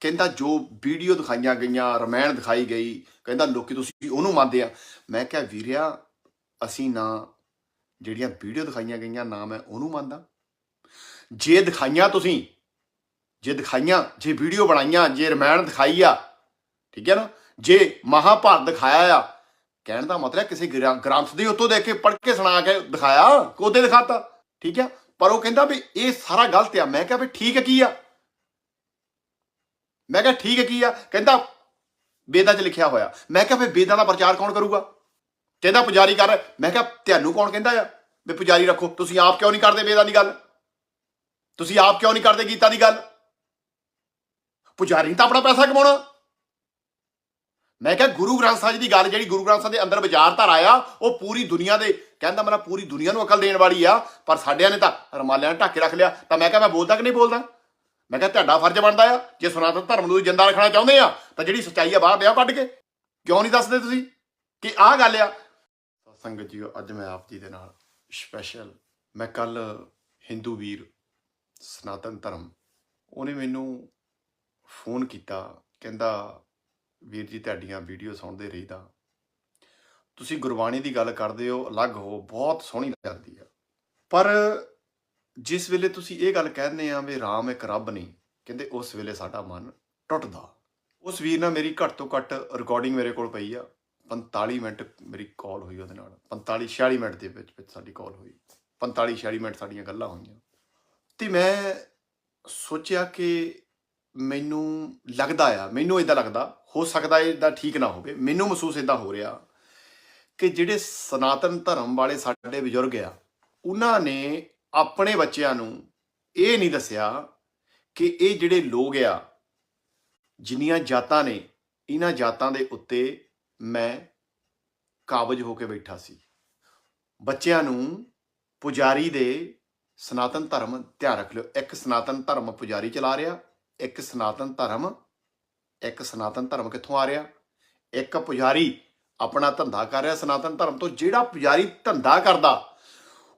ਕਹਿੰਦਾ ਜੋ ਵੀਡੀਓ ਦਿਖਾਈਆਂ ਗਈਆਂ, ਰਮਾਇਣ ਦਿਖਾਈ ਗਈ, ਕਹਿੰਦਾ ਲੋਕੀ ਤੁਸੀਂ ਉਹਨੂੰ ਮੰਨਦੇ ਆ। ਮੈਂ ਕਿਹਾ, ਵੀਰਿਆ, ਅਸੀਂ ਨਾ ਜਿਹੜੀਆਂ ਵੀਡੀਓ ਦਿਖਾਈਆਂ ਗਈਆਂ, ਨਾ ਮੈਂ ਉਹਨੂੰ ਮੰਨਦਾ। ਜੇ ਦਿਖਾਈਆਂ ਤੁਸੀਂ, ਜੇ ਦਿਖਾਈਆਂ, ਜੇ ਵੀਡੀਓ ਬਣਾਈਆਂ, ਜੇ ਰਮਾਇਣ ਦਿਖਾਈ ਆ, ਠੀਕ ਹੈ ਨਾ? ਜੇ ਮਹਾਭਾਰਤ ਦਿਖਾਇਆ ਆ, ਕਹਿਣ ਦਾ ਮਤਲਬ ਕਿਸੇ ਗ੍ਰੰ- ਗ੍ਰੰਥ ਦੇ ਉੱਤੋਂ ਦੇਖ ਕੇ ਪੜ੍ਹ ਕੇ ਸੁਣਾ ਕੇ ਦਿਖਾਇਆ ਕੋਦੇ ਦਿਖਾਤਾ, ਠੀਕ ਹੈ? ਪਰ ਉਹ ਕਹਿੰਦਾ ਵੀ ਇਹ ਸਾਰਾ ਗਲਤ ਆ। ਮੈਂ ਕਿਹਾ ਵੀ ਠੀਕ ਕੀ ਆ? ਮੈਂ ਕਿਹਾ, ਠੀਕ ਹੈ, ਕੀ ਆ? ਕਹਿੰਦਾ, ਵੇਦਾਂ 'ਚ ਲਿਖਿਆ ਹੋਇਆ। ਮੈਂ ਕਿਹਾ, ਫਿਰ ਵੇਦਾਂ ਦਾ ਪ੍ਰਚਾਰ ਕੌਣ ਕਰੂਗਾ? ਕਹਿੰਦਾ, ਪੁਜਾਰੀ ਕਰ। ਮੈਂ ਕਿਹਾ, ਤੁਹਾਨੂੰ ਕੌਣ ਕਹਿੰਦਾ ਆ ਵੀ ਪੁਜਾਰੀ ਰੱਖੋ? ਤੁਸੀਂ ਆਪ ਕਿਉਂ ਨਹੀਂ ਕਰਦੇ ਵੇਦਾਂ ਦੀ ਗੱਲ? ਤੁਸੀਂ ਆਪ ਕਿਉਂ ਨਹੀਂ ਕਰਦੇ ਗੀਤਾ ਦੀ ਗੱਲ? ਪੁਜਾਰੀ ਤਾਂ ਆਪਣਾ ਪੈਸਾ ਕਮਾਉਣਾ। ਮੈਂ ਕਿਹਾ, ਗੁਰੂ ਗ੍ਰੰਥ ਸਾਹਿਬ ਜੀ ਦੀ ਗੱਲ ਜਿਹੜੀ ਗੁਰੂ ਗ੍ਰੰਥ ਸਾਹਿਬ ਦੇ ਅੰਦਰ ਵਿਚਾਰਧਾਰਾ ਆ, ਉਹ ਪੂਰੀ ਦੁਨੀਆ ਦੇ ਕਹਿੰਦਾ ਮੇਰਾ ਪੂਰੀ ਦੁਨੀਆ ਨੂੰ ਅਕਲ ਦੇਣ ਵਾਲੀ ਆ, ਪਰ ਸਾਡਿਆਂ ਨੇ ਤਾਂ ਰਮਾਲਿਆਂ ਨੇ ਢੱਕ ਕੇ ਰੱਖ ਲਿਆ। ਤਾਂ ਮੈਂ ਕਿਹਾ, ਮੈਂ ਬੋਲਦਾ ਕਿ ਨਹੀਂ ਬੋਲਦਾ? ਮੈਂ ਕਿਹਾ ਤੁਹਾਡਾ ਫਰਜ਼ ਬਣਦਾ ਆ, ਜੇ ਸਨਾਤਨ ਧਰਮ ਨੂੰ ਜਿੰਦਾ ਰੱਖਣਾ ਚਾਹੁੰਦੇ ਆ, ਤਾਂ ਜਿਹੜੀ ਸੱਚਾਈ ਆ ਬਾਹਰ ਲਿਆਓ ਕੱਢ ਕੇ। ਕਿਉਂ ਨਹੀਂ ਦੱਸਦੇ ਤੁਸੀਂ? ਕਿ ਆਹ ਗੱਲ ਆ। ਸੰਗਤ ਜੀਓ, ਅੱਜ ਮੈਂ ਆਪ ਜੀ ਦੇ ਨਾਲ ਸਪੈਸ਼ਲ ਮੈਂ ਕੱਲ ਹਿੰਦੂ ਵੀਰ, ਸਨਾਤਨ ਧਰਮ, ਉਹਨੇ ਮੈਨੂੰ ਫੋਨ ਕੀਤਾ, ਕਹਿੰਦਾ, ਵੀਰ ਜੀ, ਤੁਹਾਡੀਆਂ ਵੀਡੀਓ ਸੁਣਦੇ ਰਹੀਦਾ। ਤੁਸੀਂ ਗੁਰਬਾਣੀ ਦੀ ਗੱਲ ਕਰਦੇ ਹੋ, ਅਲੱਗ ਹੋ, ਬਹੁਤ ਸੋਹਣੀ ਲੱਗਦੀ ਆ। ਪਰ ਜਿਸ ਵੇਲੇ ਤੁਸੀਂ ਇਹ ਗੱਲ ਕਹਿੰਦੇ ਆ ਵੀ ਰਾਮ ਇੱਕ ਰੱਬ ਨਹੀਂ, ਕਹਿੰਦੇ ਉਸ ਵੇਲੇ ਸਾਡਾ ਮਨ ਟੁੱਟਦਾ। ਉਸ ਵੀਰ ਨਾਲ ਮੇਰੀ ਘੱਟ ਤੋਂ ਘੱਟ ਰਿਕਾਰਡਿੰਗ ਮੇਰੇ ਕੋਲ ਪਈ ਆ। 45 ਮਿੰਟ ਮੇਰੀ ਕਾਲ ਹੋਈ ਉਹਦੇ ਨਾਲ। 45 46 ਮਿੰਟ ਦੇ ਵਿੱਚ ਵਿੱਚ ਸਾਡੀ ਕਾਲ ਹੋਈ। 45 46 ਮਿੰਟ ਸਾਡੀਆਂ ਗੱਲਾਂ ਹੋਈਆਂ। ਤੇ ਮੈਂ ਸੋਚਿਆ ਕਿ ਮੈਨੂੰ ਲੱਗਦਾ ਆ, ਮੈਨੂੰ ਇਦਾਂ ਲੱਗਦਾ, ਹੋ ਸਕਦਾ ਇਦਾਂ ਠੀਕ ਨਾ ਹੋਵੇ, ਮੈਨੂੰ ਮਹਿਸੂਸ ਇਦਾਂ ਹੋ ਰਿਹਾ ਕਿ ਜਿਹੜੇ ਸਨਾਤਨ ਧਰਮ ਵਾਲੇ ਸਾਡੇ ਬਜ਼ੁਰਗ ਆ, ਉਹਨਾਂ ਨੇ ਆਪਣੇ ਬੱਚਿਆਂ ਨੂੰ ਇਹ ਨਹੀਂ ਦੱਸਿਆ ਕਿ ਇਹ ਜਿਹੜੇ ਲੋਕ ਆ, ਜਿੰਨੀਆਂ ਜਾਤਾਂ ਨੇ, ਇਹਨਾਂ ਜਾਤਾਂ ਦੇ ਉੱਤੇ ਮੈਂ ਕਾਬਜ ਹੋ ਕੇ ਬੈਠਾ ਸੀ। ਬੱਚਿਆਂ ਨੂੰ ਪੁਜਾਰੀ ਦੇ ਸਨਾਤਨ ਧਰਮ ਧਿਆਨ ਰੱਖ ਲਿਓ। ਇੱਕ ਸਨਾਤਨ ਧਰਮ ਪੁਜਾਰੀ ਚਲਾ ਰਿਹਾ, ਇੱਕ ਸਨਾਤਨ ਧਰਮ, ਇੱਕ ਸਨਾਤਨ ਧਰਮ ਕਿੱਥੋਂ ਆ ਰਿਹਾ? ਇੱਕ ਪੁਜਾਰੀ ਆਪਣਾ ਧੰਦਾ ਕਰ ਰਿਹਾ ਸਨਾਤਨ ਧਰਮ ਤੋਂ। ਜਿਹੜਾ ਪੁਜਾਰੀ ਧੰਦਾ ਕਰਦਾ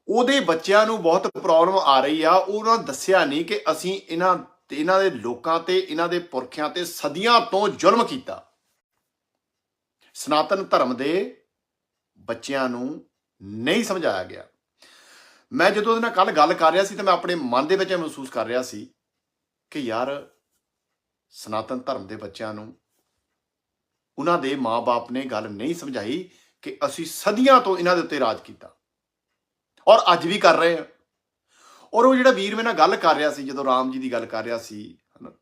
ਉਹਦੇ ਬੱਚਿਆਂ ਨੂੰ ਬਹੁਤ ਪ੍ਰੋਬਲਮ ਆ ਰਹੀ ਆ। ਉਹਨਾਂ ਦੱਸਿਆ ਨਹੀਂ ਕਿ ਅਸੀਂ ਇਹਨਾਂ ਇਹਨਾਂ ਦੇ ਲੋਕਾਂ ਤੇ, ਇਹਨਾਂ ਦੇ ਪੁਰਖਿਆਂ ਤੇ ਸਦੀਆਂ ਤੋਂ ਜ਼ੁਲਮ ਕੀਤਾ। ਸਨਾਤਨ ਧਰਮ ਦੇ ਬੱਚਿਆਂ ਨੂੰ ਨਹੀਂ ਸਮਝਾਇਆ ਗਿਆ। ਮੈਂ ਜਦੋਂ ਉਹਦੇ ਨਾਲ ਕੱਲ ਗੱਲ ਕਰ ਰਿਹਾ ਸੀ ਤਾਂ ਮੈਂ ਆਪਣੇ ਮਨ ਦੇ ਵਿੱਚ ਇਹ ਮਹਿਸੂਸ ਕਰ ਰਿਹਾ ਸੀ ਕਿ ਯਾਰ, ਸਨਾਤਨ ਧਰਮ ਦੇ ਬੱਚਿਆਂ ਨੂੰ ਉਹਨਾਂ ਦੇ ਮਾਪੇ ਨੇ ਗੱਲ ਨਹੀਂ ਸਮਝਾਈ ਕਿ ਅਸੀਂ ਸਦੀਆਂ ਤੋਂ ਇਹਨਾਂ ਦੇ ਉੱਤੇ ਰਾਜ ਕੀਤਾ। ਔਰ ਅੱਜ ਵੀ ਕਰ ਰਹੇ ਹਾਂ ਔਰ ਉਹ ਜਿਹੜਾ ਵੀਰ ਮੇਰੇ ਨਾਲ ਗੱਲ ਕਰ ਰਿਹਾ ਸੀ, ਜਦੋਂ ਰਾਮ ਜੀ ਦੀ ਗੱਲ ਕਰ ਰਿਹਾ ਸੀ, ਹਨਾ,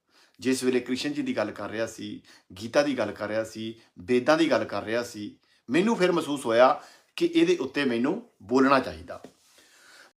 ਜਿਸ ਵੇਲੇ ਕ੍ਰਿਸ਼ਨ ਜੀ ਦੀ ਗੱਲ ਕਰ ਰਿਹਾ ਸੀ, ਗੀਤਾ ਦੀ ਗੱਲ ਕਰ ਰਿਹਾ ਸੀ, ਵੇਦਾਂ ਦੀ ਗੱਲ ਕਰ ਰਿਹਾ ਸੀ, ਮੈਨੂੰ ਫਿਰ ਮਹਿਸੂਸ ਹੋਇਆ ਕਿ ਇਹਦੇ ਉੱਤੇ ਮੈਨੂੰ ਬੋਲਣਾ ਚਾਹੀਦਾ।